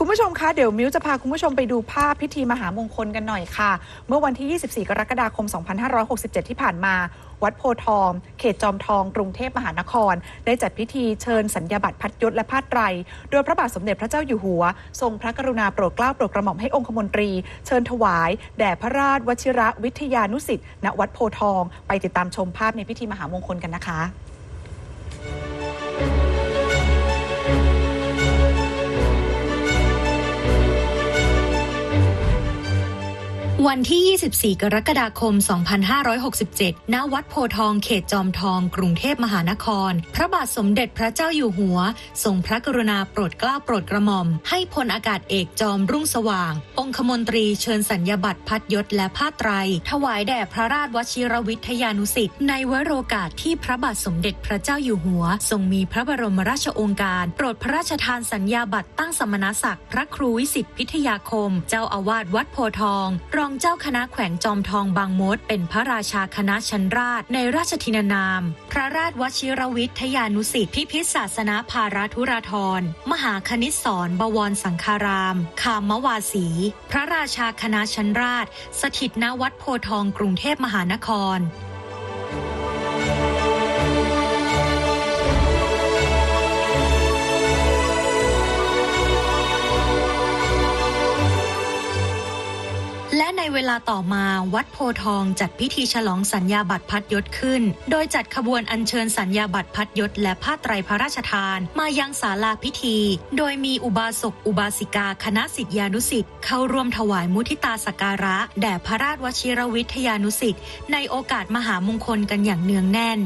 คุณผู้ชมคะเดี๋ยวมิ้วจะพาคุณผู้ชมไปดูภาพพิธีมหามงคลกันหน่อยค่ะ เมื่อวันที่ 24 กรกฎาคม 2567 ที่ผ่านมา วัดโพทอง เขตจอมทอง กรุงเทพมหานคร ได้จัดพิธีเชิญสัญญาบัตรพัดยศและผ้าไตร โดยพระบาทสมเด็จพระเจ้าอยู่หัว ทรงพระกรุณาโปรดเกล้าโปรดกระหม่อมให้องคมนตรี เชิญถวาย แด่พระราชวชิระวิทยานุสิทธิ์ณวัดโพทอง ไปติดตามชมภาพในพิธีมหามงคลกันนะคะ วันที่ 24 กรกฎาคม 2567 ณ วัดโพทอง เขตจอมทอง กรุงเทพมหานคร พระบาทสมเด็จพระเจ้าอยู่หัว ทรงพระกรุณาโปรดเกล้าโปรดกระหม่อม ให้พลอากาศเอกจอมรุ่งสว่าง องคมนตรีเชิญสัญญาบัตรพัดยศและผ้าไตร ถวายแด่พระราชวชิรวิทยานุสิทธิ์ในวโรกาสที่พระบาทสมเด็จพระเจ้าอยู่หัว ทรงมีพระบรมราชโองการ โปรดพระราชทานสัญญาบัตรตั้งสมณศักดิ์พระครูวิสิทธิพิทยาคม เจ้าอาวาสวัดโพทอง รองเจ้าคณะแขวงจอมทองบางมด เป็นพระราชาคณะชั้นราชในราชทินานาม พระราชวชิรวิทยานุสิทธิพิพิธศาสนาภารัธุราธรมหาคณิตสอนบวรสังคาราม คามวาสี พระราชาคณะชั้นราช สถิตณวัดโพทองกรุงเทพมหานคร ละในเวลาต่อมาวัดโพทองจัดพิธีฉลองสัญญาบัตรพัดยศขึ้น โดยจัดขบวนอัญเชิญสัญญาบัตรพัดยศและผ้าไตรพระราชทาน มายังศาลาพิธี โดยมีอุบาสกอุบาสิกาคณะสิทธิานุสิทธิ์เข้าร่วมถวายมุทิตาสกการะ แด่พระราชวชิรวิทยานุสิทธิ์ในโอกาสมหามงคลกันอย่างเนืองแน่น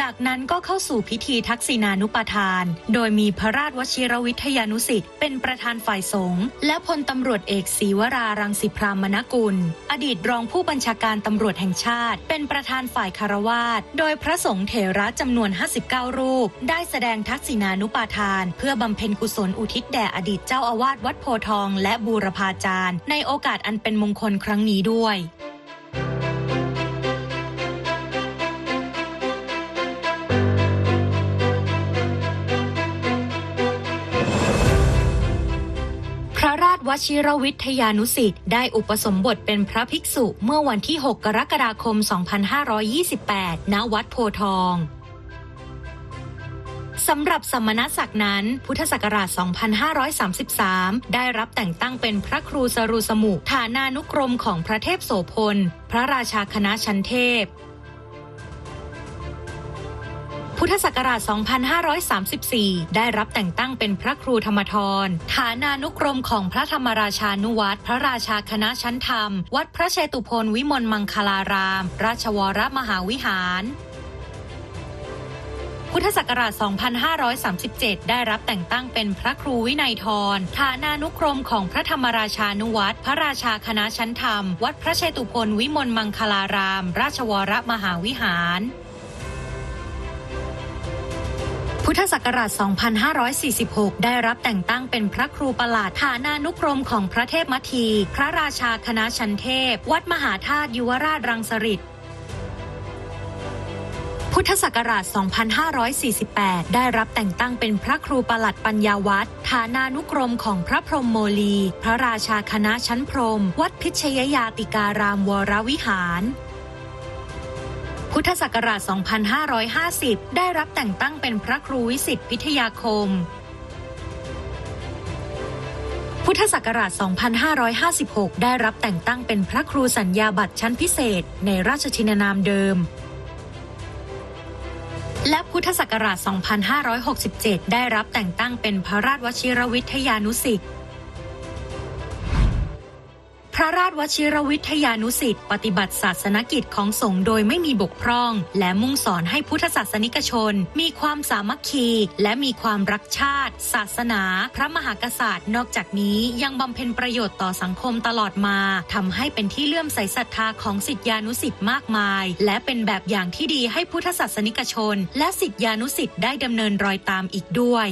จากนั้นก็เข้าสู่พิธีทักษิณานุปทาน โดยมีพระราชวชิรวิทยานุสิทธิ์เป็นประธานฝ่ายสงฆ์และพลตำรวจเอกศรีวรารังสิพรามนกุล อดีตรองผู้บัญชาการตำรวจแห่งชาติ เป็นประธานฝ่ายคารวาสโดยพระสงฆ์เถระจำนวน 59 รูป ได้แสดงทักษิณานุปทาน เพื่อบำเพ็ญกุศลอุทิศแด่อดีตเจ้าอาวาสวัดโพทอง และบูรพาจารย์ ในโอกาสอันเป็นมงคลครั้งนี้ด้วย วชิรวิทยานุสิทธิ์ได้อุปสมบทเป็นพระภิกษุเมื่อวันที่ 6 กรกฎาคม 2528 ณ วัดโพทองสำหรับสมณศักดิ์นั้น พุทธศักราช 2533 ได้รับแต่งตั้งเป็นพระครูสรุสมุฐานานุกรมของพระเทพโสพล พระราชาคณะชั้นเทพ ธศักราช 2534 ได้รับแต่งตั้งเป็นพระครูธรรมทร ฐานานุกรมของพระธรรมราชานุวัตรพระราชาคณะชั้นธรรม วัดพระเชตุพนวิมลมังคลาราม ราชวรมหาวิหารพุทธศักราช 2537 ได้รับแต่งตั้งเป็นพระครูวินัยทร ฐานานุกรมของพระธรรมราชานุวัตรพระราชาคณะชั้นธรรม วัดพระเชตุพนวิมลมังคลาราม ราชวรมหาวิหาร พุทธศักราช 2546 ได้รับแต่งตั้งเป็นพระครูประหลาดฐานานุกรมของพระเทพมัที พระราชาคณะชันเทพ วัดมหาธาตุยุวราชรังสฤษฎพุทธศักราช 2548 ได้รับแต่งตั้งเป็นพระครูประหลัดปัญญาวัฒน์ฐานานุกรมของพระพรหมโมลี พระราชาคณะชั้นพรหมวัดพิชยยาติการามวรวิหาร พุทธศักราช 2550 ได้รับแต่งตั้งเป็นพระครูวิสิทธิพิทยาคม พุทธศักราช 2556 ได้รับแต่งตั้งเป็นพระครูสัญญาบัตรชั้นพิเศษ ในราชชินนามเดิม และพุทธศักราช 2567 ได้รับแต่งตั้งเป็นพระราชวชิรวิทยานุสิทธิ์ พระราชวชิรวิทยานุสิทธิ์ปฏิบัติศาสนกิจของสงฆ์โดยไม่มีบกพร่อง และมุ่งสอนให้พุทธศาสนิกชน มีความสามัคคี และมีความรักชาติ ศาสนา พระมหากษัตริย์ นอกจากนี้ยังบำเพ็ญประโยชน์ต่อสังคมตลอดมาทำให้เป็นที่เลื่อมใสศรัทธาของสิทธิานุสิทธิ์มากมาย และเป็นแบบอย่างที่ดีให้พุทธศาสนิกชน และสิทธิานุสิทธิ์ได้ดำเนินรอยตามอีกด้วย